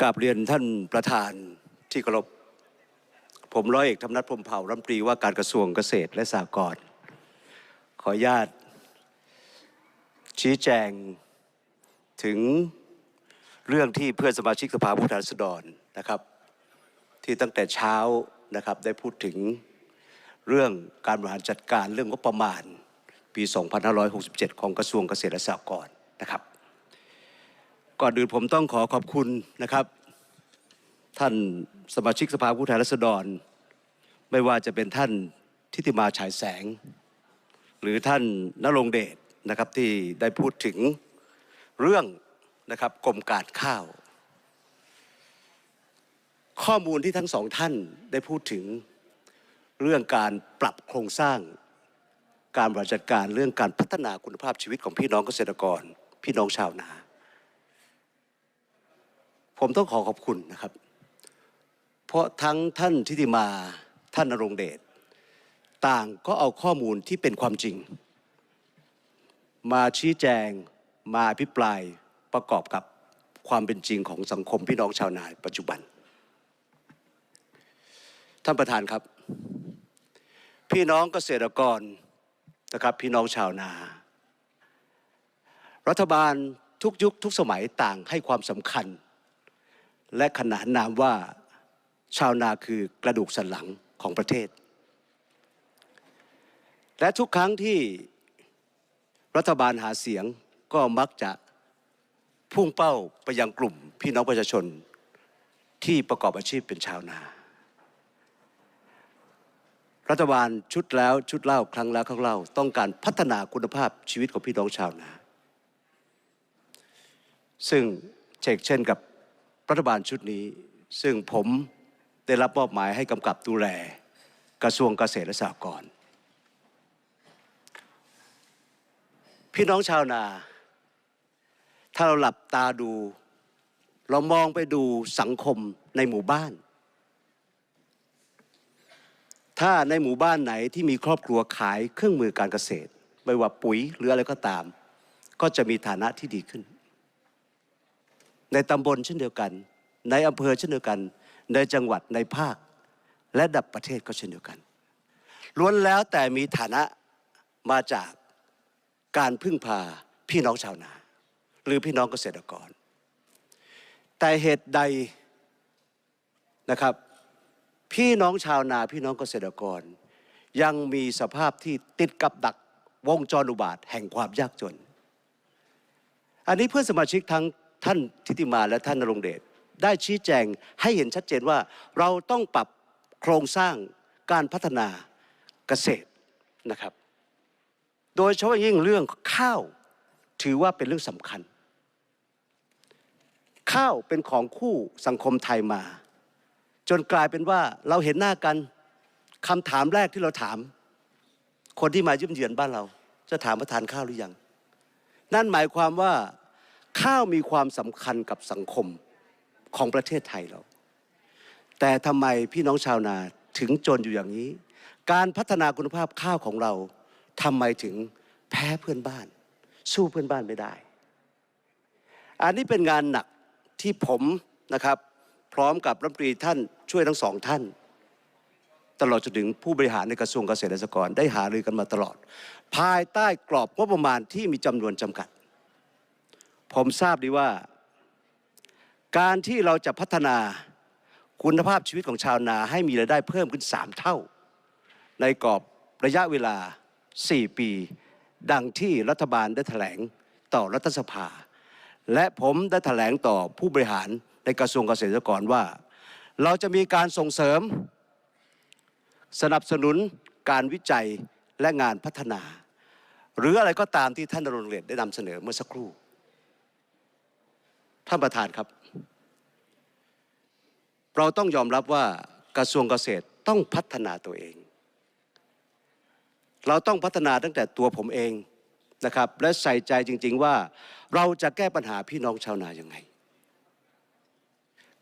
กราบเรียนท่านประธานที่เคารพผมร้อยเอกธรรมนัฐพรมเผ่ารัฐมนตรีว่าการกระทรวงเกษตรและสหกรณ์ขออนุญาต ชี้แจงถึงเรื่องที่เพื่อนสมาชิกสภาผู้แทนราษฎรนะครับ ที่ตั้งแต่เช้านะครับได้พูดถึงเรื่องการบริหารจัดการเรื่องงบประมาณปี 2567 ของกระทรวงเกษตรและสหกรณ์นะครับ ก่อนอื่นผมต้องขอขอบคุณนะครับ ท่านสมาชิกสภาผู้แทนราษฎร ไม่ว่าจะเป็นท่านทิติมาฉายแสง หรือท่านนรงเดชนะครับที่ได้พูดถึงเรื่องนะครับกรมการข้าว ข้อมูลที่ทั้งสองท่านได้พูดถึงเรื่องการปรับโครงสร้าง การบริหารจัดการเรื่องการพัฒนาคุณภาพชีวิตของพี่น้องเกษตรกร พี่น้องชาวนา ผมต้องขอขอบคุณนะครับ เพราะทั้งท่านทิติมาท่านนรงเดชต่างก็เอาข้อมูลที่เป็นความจริง มาชี้แจงมาอภิปรายประกอบกับความเป็นจริงของสังคมพี่น้องชาวนาปัจจุบัน ท่านประธานครับ พี่น้องเกษตรกรนะครับพี่น้องชาวนา รัฐบาลทุกยุคทุกสมัยต่างให้ความสำคัญ และขนานนามว่าชาวนาคือกระดูกสันหลังของประเทศ และทุกครั้งที่รัฐบาลหาเสียงก็มักจะพุ่งเป้าไปยังกลุ่มพี่น้องประชาชนที่ประกอบอาชีพเป็นชาวนา รัฐบาลชุดแล้วชุดเล่าครั้งแล้วครั้งเล่าต้องการพัฒนาคุณภาพชีวิตของพี่น้องชาวนา ซึ่งเชกเช่นกับ รัฐบาลชุดนี้ ซึ่งผมได้รับมอบหมายให้กำกับดูแลกระทรวงเกษตรและสหกรณ์พี่น้องชาวนา ถ้าเราหลับตาดู เรามองไปดูสังคมในหมู่บ้าน ถ้าในหมู่บ้านไหนที่มีครอบครัวขายเครื่องมือการเกษตร ไม่ว่าปุ๋ยหรืออะไรก็ตาม ก็จะมีฐานะที่ดีขึ้น ในตำบลเช่นเดียวกัน ในอำเภอเช่นเดียวกัน ในจังหวัดในภาค และดับประเทศก็เช่นเดียวกันล้วนแล้วแต่มีฐานะมาจากการพึ่งพาพี่น้องชาวนา หรือพี่น้องเกษตรกร แต่เหตุใดนะครับ พี่น้องชาวนาพี่น้องเกษตรกร ยังมีสภาพที่ติดกับดักวงจรอุบาทแห่งความยากจน อันนี้เพื่อนสมาชิกทั้ง ท่านทิติมาและท่านนรงเดชได้ชี้แจงให้เห็นชัดเจนว่าเราต้องปรับโครงสร้างการพัฒนาเกษตรนะครับ โดยเฉพาะยิ่งเรื่องข้าวถือว่าเป็นเรื่องสำคัญ ข้าวเป็นของคู่สังคมไทยมา จนกลายเป็นว่าเราเห็นหน้ากันคำถามแรกที่เราถาม คนที่มาเยี่ยมเยือนบ้านเรา จะถามว่าทานข้าวหรือยัง นั่นหมายความว่า ข้าวมีความสำคัญกับสังคมของประเทศไทยเรา แต่ทำไมพี่น้องชาวนาถึงจนอยู่อย่างนี้ การพัฒนาคุณภาพข้าวของเราทำไมถึงแพ้เพื่อนบ้าน สู้เพื่อนบ้านไม่ได้ อันนี้เป็นงานหนักที่ผมนะครับ พร้อมกับรัฐมนตรีท่านช่วยทั้งสองท่าน ตลอดจนถึงผู้บริหารในกระทรวงเกษตรและสหกรณ์ได้หารือกันมาตลอด ภายใต้กรอบงบประมาณที่มีจำนวนจำกัด ผมทราบดีว่า การที่เราจะพัฒนาคุณภาพชีวิตของชาวนาให้มีรายได้เพิ่มขึ้น 3 เท่า ในกรอบระยะเวลา 4 ปี ดังที่รัฐบาลได้แถลงต่อรัฐสภา และผมได้แถลงต่อผู้บริหารในกระทรวงเกษตรกรว่า เราจะมีการส่งเสริม สนับสนุนการวิจัยและงานพัฒนา หรืออะไรก็ตามที่ท่านนรงเดชได้นำเสนอเมื่อสักครู่ ท่านประธานครับ เราต้องยอมรับว่ากระทรวงเกษตรต้องพัฒนาตัวเอง เราต้องพัฒนาตั้งแต่ตัวผมเองนะครับ และใส่ใจจริง ๆว่าเราจะแก้ปัญหาพี่น้องชาวนายังไง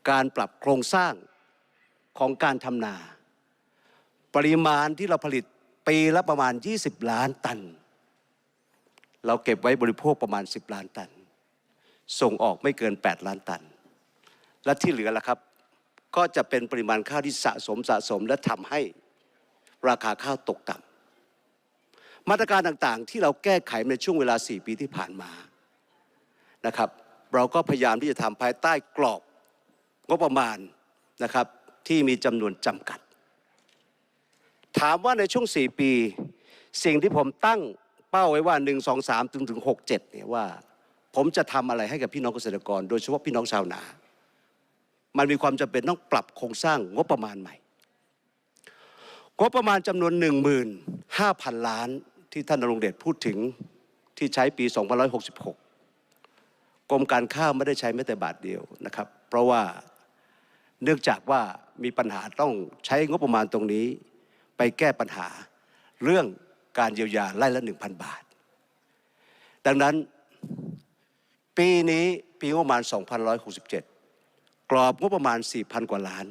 การปรับโครงสร้างของการทำนา ปริมาณที่เราผลิตปีละประมาณ 20 ล้านตัน เราเก็บไว้บริโภคประมาณ 10 ล้านตัน ส่งออกไม่เกิน 8 ล้านตัน และที่เหลือล่ะครับ ก็จะเป็นปริมาณข้าวที่สะสมสะสมและทำให้ราคาข้าวตกต่ำมาตรการต่างๆ ที่เราแก้ไขในช่วงเวลา 4 ปีที่ผ่านมานะครับ เราก็พยายามที่จะทำภายใต้กรอบงบประมาณนะครับที่มีจำนวนจำกัด ถามว่าในช่วง 4 ปี สิ่งที่ผมตั้งเป้าไว้ว่า 1 2 3 ถึงถึง 6 7เนี่ยว่า ผมจะทำอะไรให้กับพี่น้องเกษตรกร โดยเฉพาะพี่น้องชาวนา มันมีความจำเป็นต้องปรับโครงสร้างงบประมาณใหม่งบประมาณจำนวน 15,000 ล้านที่ท่านนรงเดชพูดถึงที่ใช้ปี 2566 กรมการข้าวไม่ได้ใช้แม้แต่บาทเดียวนะครับ เพราะว่าเนื่องจากว่ามีปัญหาต้องใช้งบประมาณตรงนี้ ไปแก้ปัญหาเรื่องการเยียวยาไร่ละ 1,000 บาท ดังนั้น ปีนี้ปีงบประมาณ 2,167 กรอบงบประมาณ 4,000 กว่าล้าน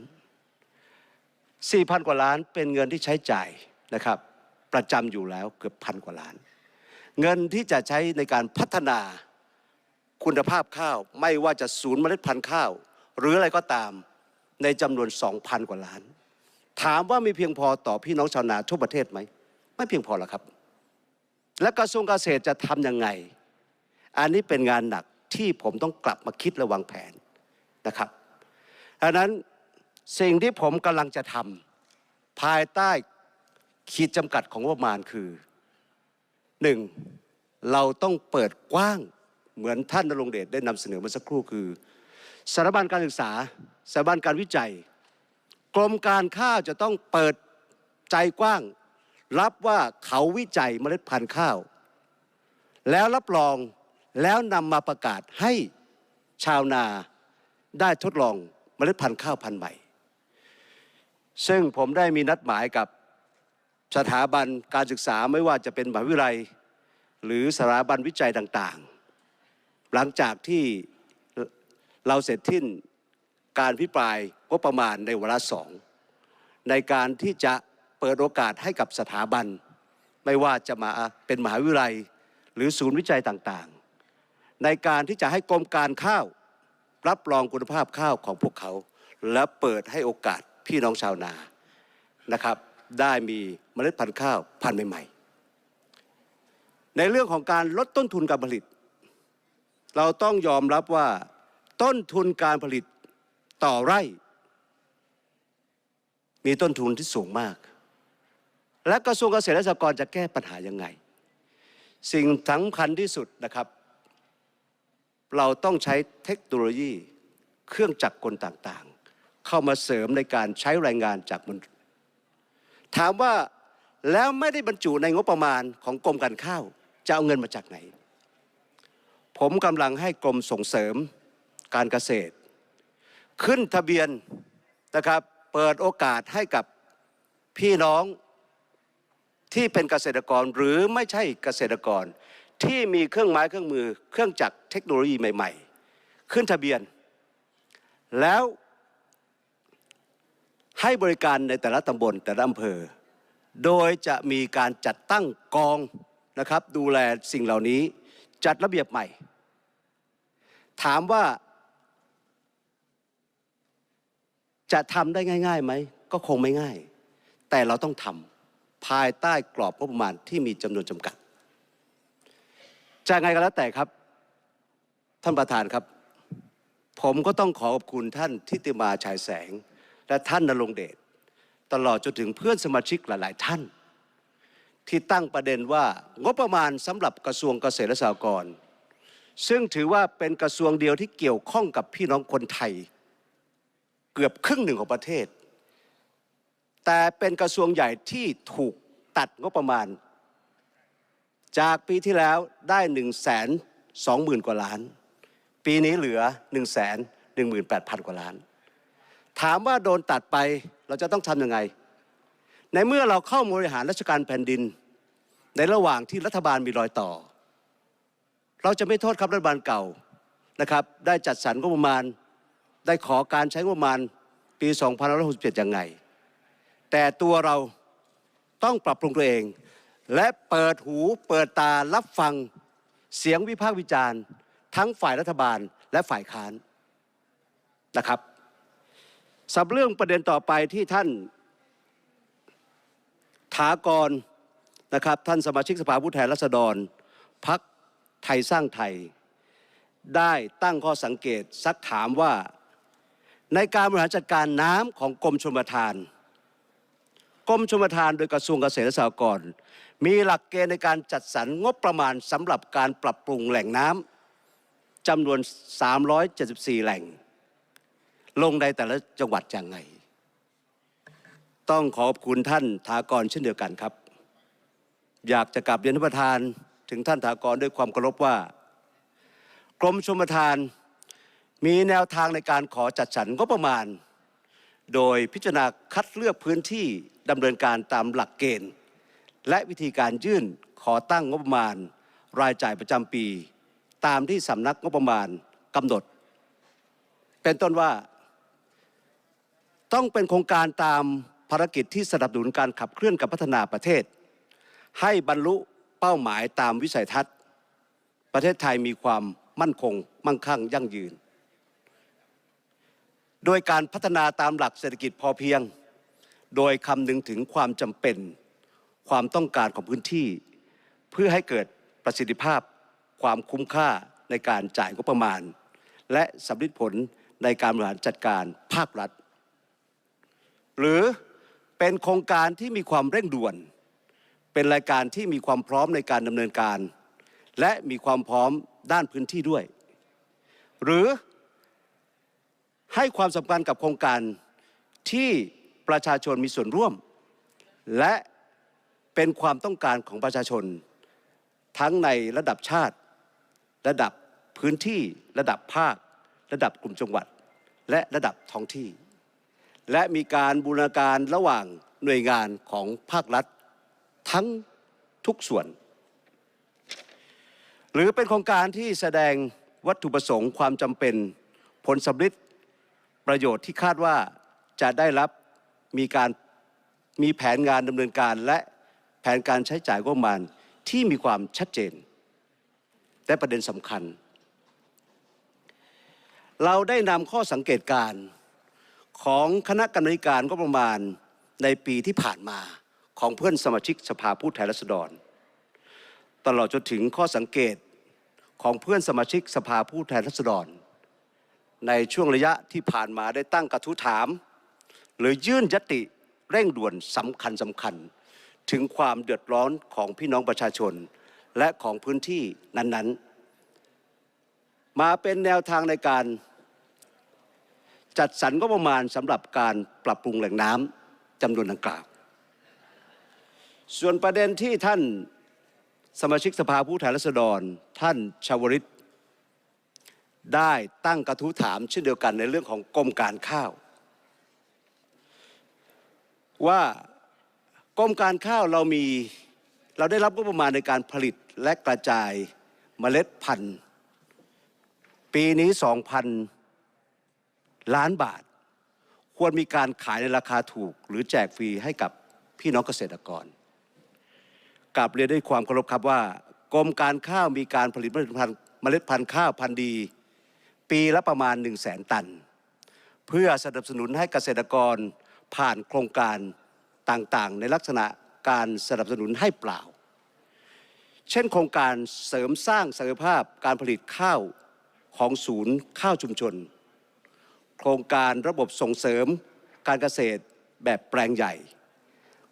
4,000 กว่าล้านเป็นเงินที่ใช้จ่ายนะครับ ประจำอยู่แล้วเกือบพันกว่าล้าน เงินที่จะใช้ในการพัฒนาคุณภาพข้าว ไม่ว่าจะศูนย์เมล็ดพันธุ์ข้าว หรืออะไรก็ตามในจำนวน 2,000 กว่าล้าน ถามว่ามีเพียงพอต่อพี่น้องชาวนาทั่วประเทศไหม ไม่เพียงพอหรอกครับ และกระทรวงเกษตรจะทำยังไง อันนี้เป็นงานหนัก ที่ผมต้องกลับมาคิดและวางแผนนะครับดังนั้นสิ่งที่ผมกำลังจะทำภายใต้ขีดจำกัดของประมาณคือหนึ่งเราต้องเปิดกว้างเหมือนท่านนรงเดชได้นำเสนอเมื่อสักครู่คือสถาบันการศึกษาสถาบันการวิจัย กรมการข้าวจะต้องเปิดใจกว้าง รับว่าเขาวิจัยเมล็ดพันธุ์ข้าว แล้วรับรอง แล้วนำมาประกาศให้ชาวนาได้ทดลองเมล็ดพันธุ์ข้าวพันธุ์ใหม่ ซึ่งผมได้มีนัดหมายกับสถาบันการศึกษาไม่ว่าจะเป็นมหาวิทยาลัย หรือสถาบันวิจัยต่างๆ หลังจากที่เราเสร็จทิ้นการพิปรายงบประมาณในวาระสอง ในการที่จะเปิดโอกาสให้กับสถาบัน ไม่ว่าจะมาเป็นมหาวิทยาลัย หรือศูนย์วิจัยต่างๆ ในการที่จะให้กรมการข้าว รับรองคุณภาพข้าวของพวกเขา และเปิดให้โอกาสพี่น้องชาวนานะครับ ได้มีเมล็ดพันธุ์ข้าวพันธุ์ใหม่ๆ ในเรื่องของการลดต้นทุนการผลิต เราต้องยอมรับว่าต้นทุนการผลิตต่อไร่ มีต้นทุนที่สูงมาก และกระทรวงเกษตรและสหกรณ์จะแก้ปัญหายังไง สิ่งสำคัญที่สุดนะครับ เราต้องใช้เทคโนโลยีเครื่องจักรกลต่างๆ เข้ามาเสริมในการใช้แรงงานจากมนุษย์ถามว่าแล้วไม่ได้บรรจุในงบประมาณของกรมการข้าวจะเอาเงินมาจากไหน ผมกำลังให้กรมส่งเสริมการเกษตร ขึ้นทะเบียนนะครับเปิดโอกาสให้กับพี่น้องที่เป็นเกษตรกรหรือไม่ใช่เกษตรกร ที่มีเครื่องไม้เครื่องมือ เครื่องจักรเทคโนโลยีใหม่ ๆ ขึ้นทะเบียน แล้วให้บริการในแต่ละตำบลแต่ละอำเภอ โดยจะมีการจัดตั้งกองนะครับ ดูแลสิ่งเหล่านี้จัดระเบียบใหม่ ถามว่า จะทำได้ง่ายๆไหม ก็คงไม่ง่าย แต่เราต้องทำภายใต้กรอบงบประมาณที่มีจำนวนจำกัด จะไงก็แล้วแต่ครับ ท่านประธานครับ ผมก็ต้องขอขอบคุณท่านทิติมาฉายแสง และท่านนรงเดชตลอดจนถึงเพื่อนสมาชิกหลาย ๆ ท่าน ที่ตั้งประเด็นว่างบประมาณสำหรับกระทรวงเกษตรและสหกรณ์ซึ่งถือว่าเป็นกระทรวงเดียวที่เกี่ยวข้องกับพี่น้องคนไทย เกือบครึ่งหนึ่งของประเทศ แต่เป็นกระทรวงใหญ่ที่ถูกตัดงบประมาณ จากปีที่แล้วได้1นึ่งแสนสองหมื่นกว่าล้าน ปีนี้เหลือ1นึ่งแสนหนึ่งหมื่นแปดพันกว่าล้าน ถามว่าโดนตัดไปเราจะต้องทำยังไง ในเมื่อเราเข้าบริหารราชการแผ่นดิน ในระหว่างที่รัฐบาลมีรอยต่อ เราจะไม่โทษครับรัฐบาลเก่านะครับ ได้จัดสรรงบประมาณ ได้ขอการใช้งบประมาณปี2567ยังไง แต่ตัวเราต้องปรับปรุงตัวเอง และเปิดหูเปิดตารับฟังเสียงวิพากษ์วิจารณ์ ทั้งฝ่ายรัฐบาลและฝ่ายค้านนะครับสับเรื่องประเด็นต่อไปที่ท่านถากรนะครับท่านสมาชิกสภาผู้แทนราษฎรพักไทยสร้างไทย ได้ตั้งข้อสังเกตซักถามว่า ในการบริหารจัดการน้ำของกรมชลประทาน กรมชลประทานโดยกระทรวงเกษตรและสหกรณ์ มีหลักเกณฑ์ในการจัดสรรงบประมาณสำหรับการปรับปรุงแหล่งน้ำจำนวน 374 แหล่ง ลงในแต่ละจังหวัดอยังไง ต้องขอบคุณท่านถากรเช่นเดียวกันครับ อยากจะกลับเรียนท่านประธานถึงท่านถากรด้วยความเคารพว่า กรมชลประทานมีแนวทางในการขอจัดสรรงบประมาณ โดยพิจารณาคัดเลือกพื้นที่ดำเนินการตามหลักเกณฑ์ และวิธีการยื่นขอตั้งงบประมาณ รายจ่ายประจำปี ตามที่สำนักงบประมาณกำหนด เป็นต้นว่า ต้องเป็นโครงการตามภารกิจที่สนับสนุนการขับเคลื่อนกับพัฒนาประเทศ ให้บรรลุเป้าหมายตามวิสัยทัศน์ ประเทศไทยมีความมั่นคง มั่งคั่งยั่งยืน โดยการพัฒนาตามหลักเศรษฐกิจพอเพียง โดยคำนึงถึงความจำเป็น ความต้องการของพื้นที่ เพื่อให้เกิดประสิทธิภาพความคุ้มค่าในการจ่ายงบประมาณ และสำลิดผลในการบริหารจัดการภาครัฐ หรือเป็นโครงการที่มีความเร่งด่วน เป็นรายการที่มีความพร้อมในการดำเนินการ และมีความพร้อมด้านพื้นที่ด้วย หรือให้ความสำคัญกับโครงการที่ประชาชนมีส่วนร่วม และ เป็นความต้องการของประชาชน ทั้งในระดับชาติ ระดับพื้นที่ระดับภาค ระดับกลุ่มจังหวัด และระดับท้องที่ และมีการบูรณาการระหว่างหน่วยงานของภาครัฐ ทั้งทุกส่วน หรือเป็นโครงการที่แสดงวัตถุประสงค์ความจำเป็นผลสำลิดประโยชน์ที่คาดว่าจะได้รับมีการมีแผนงานดำเนินการและ นการใช้จ่ายงบประมาณที่มีความชัดเจน และประเด็นสำคัญ เราได้นำข้อสังเกตการของคณะกรรมการงบประมาณในปีที่ผ่านมาของเพื่อนสมาชิกสภาผู้แทนราษฎร ตลอดจนถึงข้อสังเกตของเพื่อนสมาชิกสภาผู้แทนราษฎร ในช่วงระยะที่ผ่านมาได้ตั้งกระทู้ถาม หรือยื่นยติเร่งด่วนสำคัญสำคัญ ถึงความเดือดร้อนของพี่น้องประชาชน และของพื้นที่นั้น ๆ มาเป็นแนวทางในการ จัดสรรงบประมาณสำหรับการปรับปรุงแหล่งน้ำจำนวนดังกล่าว ส่วนประเด็นที่ท่านสมาชิกสภาผู้แทนราษฎร ท่านชาวริตได้ตั้งกระทู้ถามเช่นเดียวกันในเรื่องของกรมการข้าว ว่า กรมการข้าวเรามีเราได้รับงบประมาณในการผลิตและกระจายเมล็ดพันธุ์ ปีนี้2,000 ล้านบาท ควรมีการขายในราคาถูก หรือแจกฟรีให้กับพี่น้องเกษตรกรกลับเรียนด้วยความเคารพครับว่ากรมการข้าวมีการผลิตเมล็ดพันธุ์เมล็ดพันธุ์ข้าวพันธุ์ดี ปีละประมาณ 1 0 0 0 0แสนตัน เพื่อสนับสนุนให้เกษตรกรผ่านโครงการ ต่างๆ ในลักษณะการสนับสนุนให้เปล่า เช่นโครงการเสริมสร้างศักยภาพการผลิตข้าวของศูนย์ข้าวชุมชน โครงการระบบส่งเสริมการเกษตรแบบแปลงใหญ่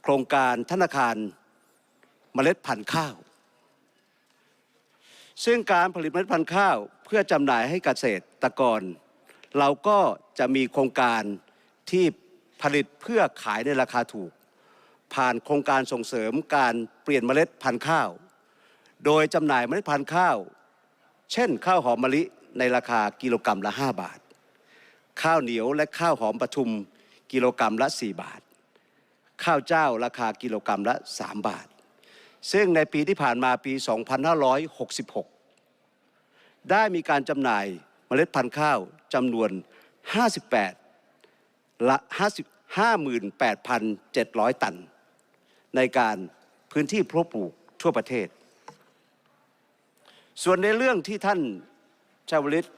โครงการธนาคารเมล็ดพันธุ์ข้าว ซึ่งการผลิตเมล็ดพันธุ์ข้าวเพื่อจำหน่ายให้เกษตรกร เราก็จะมีโครงการที่ผลิตเพื่อขายในราคาถูก ผ่านโครงการส่งเสริมการเปลี่ยนเมล็ดพันธุ์ข้าว โดยจำหน่ายเมล็ดพันธุ์ข้าว เช่น ข้าวหอมมะลิในราคากิโลกรรัมละ 5 บาท ข้าวเหนียวและข้าวหอมปทุมกิโลกรรัมละ 4 บาท ข้าวเจ้าราคากิโลกรรัมละ 3 บาท ซึ่งในปีที่ผ่านมาปี 2566 ได้มีการจำหน่ายเมล็ดพันธุ์ข้าวจำนวน 58ละ58,700 ตัน ในการพื้นที่เพาะปลูกทั่วประเทศ ส่วนในเรื่องที่ท่านชาวลิต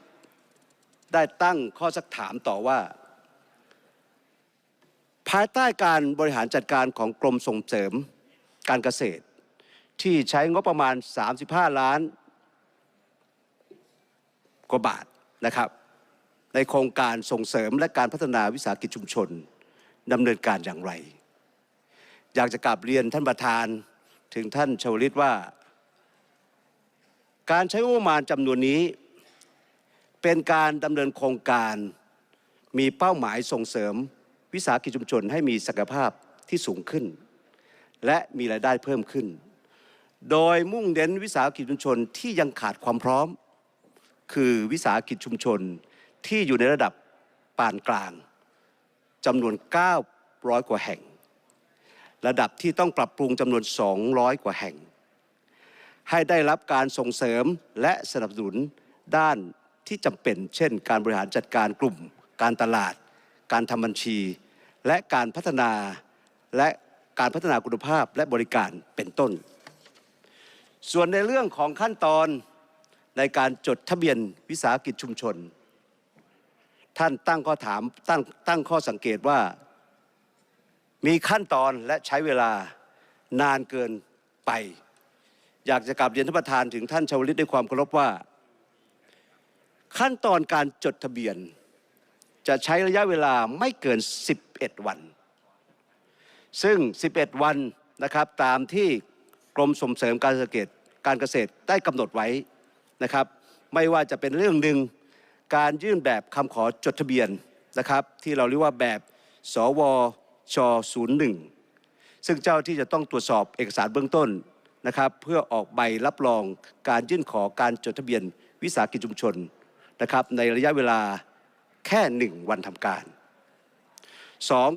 ได้ตั้งข้อสักถามต่อว่า ภายใต้การบริหารจัดการของกรมส่งเสริมการเกษตร ที่ใช้งบประมาณ 35 ล้านกว่าบาทนะครับในโครงการส่งเสริมและการพัฒนาวิสาหกิจชุมชนดำเนินการอย่างไร อยากจะกลับเรียนท่านประธานถึงท่านชวลิตว่า การใช้งบประมาณจำนวนนี้ เป็นการดำเนินโครงการมีเป้าหมายส่งเสริมวิสาหกิจชุมชนให้มีศักยภาพที่สูงขึ้น และมีรายได้เพิ่มขึ้น โดยมุ่งเน้นวิสาหกิจชุมชนที่ยังขาดความพร้อม คือวิสาหกิจชุมชนที่อยู่ในระดับปานกลางจำนวน 900 กว่าแห่ง ระดับที่ต้องปรับปรุงจำนวน 200 กว่าแห่ง ให้ได้รับการส่งเสริมและสนับสนุนด้านที่จำเป็น เช่น การบริหารจัดการกลุ่ม การตลาด การทำบัญชี และการพัฒนาและการพัฒนาคุณภาพและบริการเป็นต้น ส่วนในเรื่องของขั้นตอนในการจดทะเบียนวิสาหกิจชุมชน ท่านตั้งข้อถามตั้งตั้งข้อสังเกตว่า มีขั้นตอนและใช้เวลานานเกินไป อยากจะกลับเรียนท่านประธานถึงท่านชาวลิตด้วยความเคารพว่า ขั้นตอนการจดทะเบียน จะใช้ระยะเวลาไม่เกิน 11 วัน ซึ่ง 11 วันนะครับตามที่กรมส่งเสริมการเกษตรการเกษตรได้กำหนดไว้นะครับ ไม่ว่าจะเป็นเรื่องหนึ่งการยื่นแบบคำขอจดทะเบียนนะครับ ที่เราเรียกว่าแบบสว ช01 ซึ่งเจ้าที่จะต้องตรวจสอบเอกสารเบื้องต้นนะครับเพื่อออกใบรับรองการยื่นขอการจดทะเบียนวิสาหกิจชุมชนนะครับในระยะเวลาแค่หนึ่งวันทำการสอง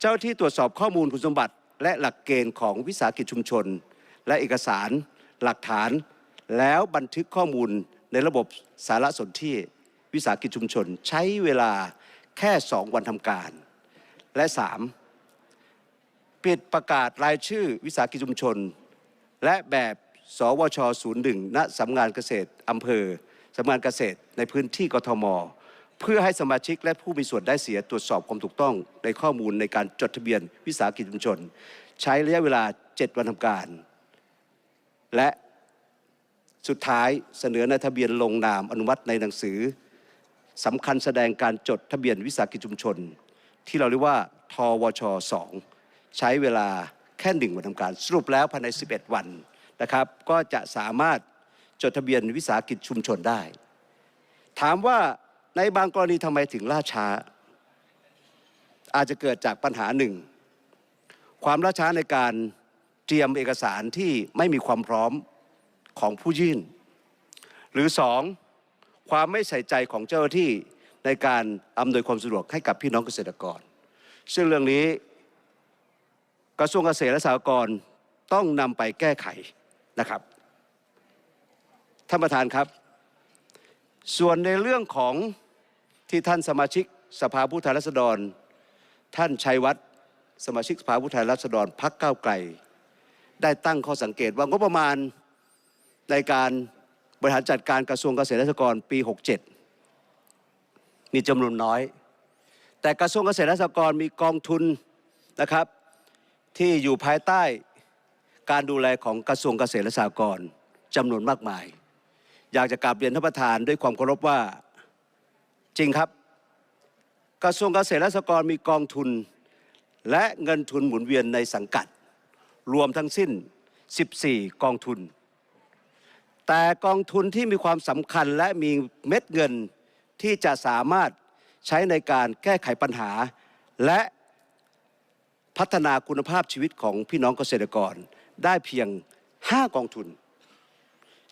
เจ้าที่ตรวจสอบข้อมูลคุณสมบัติ และหลักเกณฑ์ของวิสาหกิจชุมชน และเอกสารหลักฐาน แล้วบันทึกข้อมูลในระบบสารสนเทศวิสาหกิจชุมชน ใช้เวลาแค่สองวันทำการ และสาม ปิดประกาศรายชื่อวิสาหกิจชุมชน และแบบสวช 01 ณสำนักงานเกษตรอำเภอสำนักงานเกษตรในพื้นที่กทม เพื่อให้สมาชิกและผู้มีส่วนได้เสียตรวจสอบความถูกต้องในข้อมูลในการจดทะเบียนวิสาหกิจชุมชน ใช้ระยะเวลา 7 วันทำการ และสุดท้ายเสนอในทะเบียนลงนามอนุมัติในหนังสือสำคัญแสดงการจดทะเบียนวิสาหกิจชุมชน ที่เราเรียกว่าทวช2 ใช้เวลาแค่หนึ่งวันทำการ สรุปแล้วภายใน 11 วันนะครับ ก็จะสามารถจดทะเบียนวิสาหกิจชุมชนได้ ถามว่าในบางกรณีทำไมถึงล่าช้า อาจจะเกิดจากปัญหาหนึ่ง ความล่าช้าในการเตรียมเอกสารที่ไม่มีความพร้อมของผู้ยื่น หรือสองความไม่ใส่ใจของเจ้าหน้าที่ในการอำนวยความสะดวกให้กับพี่น้องเกษตรกร ซึ่งเรื่องนี้ กระทรวงเกษตรและสหกรณ์ต้องนำไปแก้ไขนะครับท่านประธานครับ ส่วนในเรื่องของที่ท่านสมาชิกสภาผู้แทนราษฎร ท่านชัยวัฒน์สมาชิกสภาผู้แทนราษฎรพักก้าวไกล ได้ตั้งข้อสังเกตว่างบประมาณในการบริหารจัดการกระทรวงเกษตรและสหกรณ์ปี 67 มีจำนวนน้อย แต่กระทรวงเกษตรและสหกรณ์มีกองทุนนะครับ ที่อยู่ภายใต้การดูแลของกระทรวงเกษตรและสหกรณ์จำนวนมากมาย อยากจะกราบเรียนท่านประธานด้วยความเคารพว่าจริงครับ กระทรวงเกษตรและสหกรณ์มีกองทุน และเงินทุนหมุนเวียนในสังกัด รวมทั้งสิ้น 14 กองทุน แต่กองทุนที่มีความสำคัญและมีเม็ดเงินที่จะสามารถใช้ในการแก้ไขปัญหา และ พัฒนาคุณภาพชีวิตของพี่น้องเกษตรกร ได้เพียง 5 กองทุน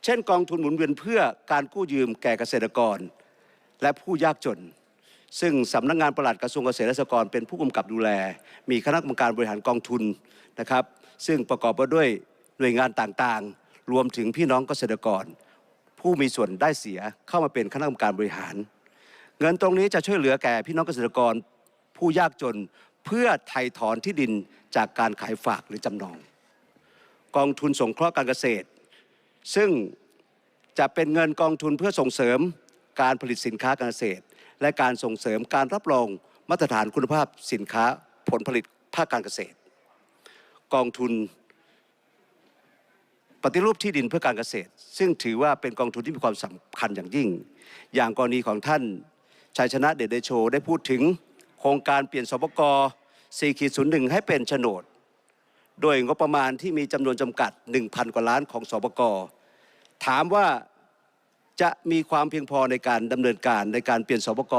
เช่นกองทุนหมุนเวียนเพื่อการกู้ยืมแก่เกษตรกร และผู้ยากจน ซึ่งสำนักงานปลัดกระทรวงเกษตรและสหกรณ์เป็นผู้กำกับดูแล มีคณะกรรมการบริหารกองทุนนะครับ ซึ่งประกอบไปด้วยหน่วยงานต่างๆ รวมถึงพี่น้องเกษตรกร ผู้มีส่วนได้เสียเข้ามาเป็นคณะกรรมการบริหาร เงินตรงนี้จะช่วยเหลือแก่พี่น้องเกษตรกร ผู้ยากจน เพื่อไถ่ถอนที่ดินจากการขายฝากหรือจำนอง กองทุนสงเคราะห์การเกษตร ซึ่งจะเป็นเงินกองทุนเพื่อส่งเสริมการผลิตสินค้าการเกษตร และการส่งเสริมการรับรองมาตรฐานคุณภาพสินค้าผลผลิตภาคการเกษตร กองทุนปฏิรูปที่ดินเพื่อการเกษตร ซึ่งถือว่าเป็นกองทุนที่มีความสำคัญอย่างยิ่ง อย่างกรณีของท่านชัยชนะเดชเดโช ได้พูดถึง โครงการเปลี่ยนสปก4.01 ให้เป็นโฉนด โดยงบประมาณที่มีจำนวนจำกัด 1,000 กว่าล้านของสปกถามว่าจะมีความเพียงพอในการดำเนินการในการเปลี่ยนสปก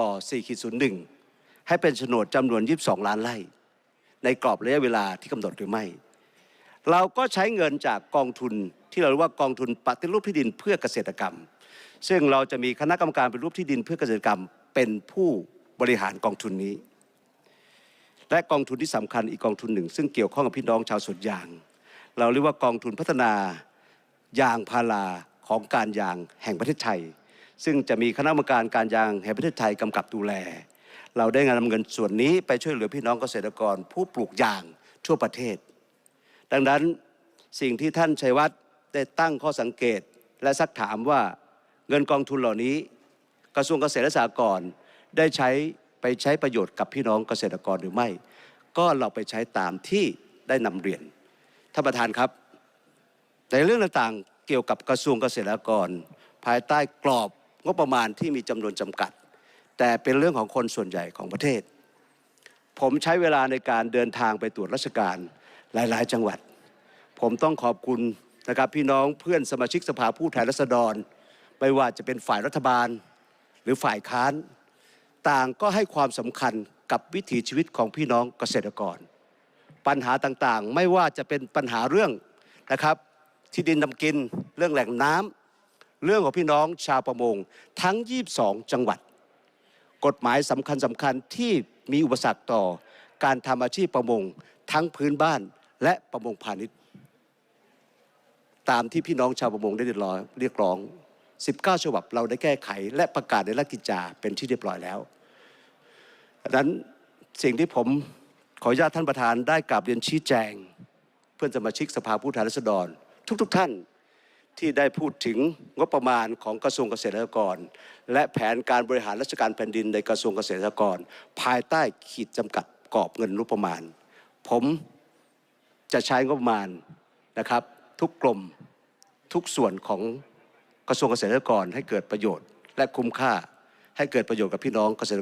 4.01 ให้เป็นโฉนดจำนวน 22 ล้านไร่ ในกรอบระยะเวลาที่กำหนดหรือไม่ เราก็ใช้เงินจากกองทุนที่เราเรียกว่ากองทุนปฏิรูปที่ดินเพื่อเกษตรกรรม ซึ่งเราจะมีคณะกรรมการปฏิรูปที่ดินเพื่อเกษตรกรรมเป็นผู้บริหารกองทุนนี้ และกองทุนที่สำคัญอีกกองทุนหนึ่ง ซึ่งเกี่ยวข้องกับพี่น้องชาวสวนยาง เราเรียกว่ากองทุนพัฒนายางพาราของการยางแห่งประเทศไทย ซึ่งจะมีคณะกรรมการการยางแห่งประเทศไทยกำกับดูแล เราได้งานำเงินส่วนนี้ไปช่วยเหลือพี่น้องเกษตรกร ผู้ปลูกยางทั่วประเทศ ดังนั้นสิ่งที่ท่านชัยวัฒน์ได้ตั้งข้อสังเกตและซักถามว่าเงินกองทุนเหล่านี้ กระทรวงเกษตรและสหกรณ์ได้ใช้ ไปใช้ประโยชน์กับพี่น้องเกษตรกรหรือไม่ ก็เราไปใช้ตามที่ได้นำเรียนท่านประธานครับ ในเรื่องต่างๆเกี่ยวกับกระทรวงเกษตรกร ภายใต้กรอบงบประมาณที่มีจำนวนจำกัด แต่เป็นเรื่องของคนส่วนใหญ่ของประเทศ ผมใช้เวลาในการเดินทางไปตรวจราชการหลายๆ จังหวัด ผมต้องขอบคุณนะครับพี่น้องเพื่อนสมาชิกสภาผู้แทนราษฎร ไม่ว่าจะเป็นฝ่ายรัฐบาล หรือฝ่ายค้าน ต่างก็ให้ความสำคัญกับวิถีชีวิตของพี่น้องเกษตรกร ปัญหาต่างๆ ไม่ว่าจะเป็นปัญหาเรื่องนะครับ ที่ดินทำกินเรื่องแหล่งน้ำเรื่องของพี่น้องชาวประมง ทั้ง 22 จังหวัด กฎหมายสำคัญสำคัญที่มีอุปสรรคต่อการทำอาชีพประมง ทั้งพื้นบ้านและประมงพาณิชย์ ตามที่พี่น้องชาวประมงได้เรียกร้องเรียกร้อง 19 ฉบับเราได้แก้ไข และประกาศในราชกิจจาเป็นที่เรียบร้อยแล้วดังนั้นสิ่งที่ผมขออนุญาตท่านประธานได้กราบเรียนชี้แจง เพื่อนสมาชิกสภาผู้แทนราษฎร ทุกๆทท่านที่ได้พูดถึงงบประมาณของกระทรวงเกษตรและสหกรณ์และแผนการบริหารราชการแผ่นดินในกระทรวงเกษตรและสหกรณ์ภายใต้ขีดจำกัดกรอบเงินงบประมาณ ผมจะใช้งบประมาณนะครับ ทุกกลมทุกส่วนของ กระทรวงเกษตรและสหกรณ์ให้เกิดประโยชน์ และคุ้มค่าให้เกิดประโยชน์กับพี่น้องเกษตรกร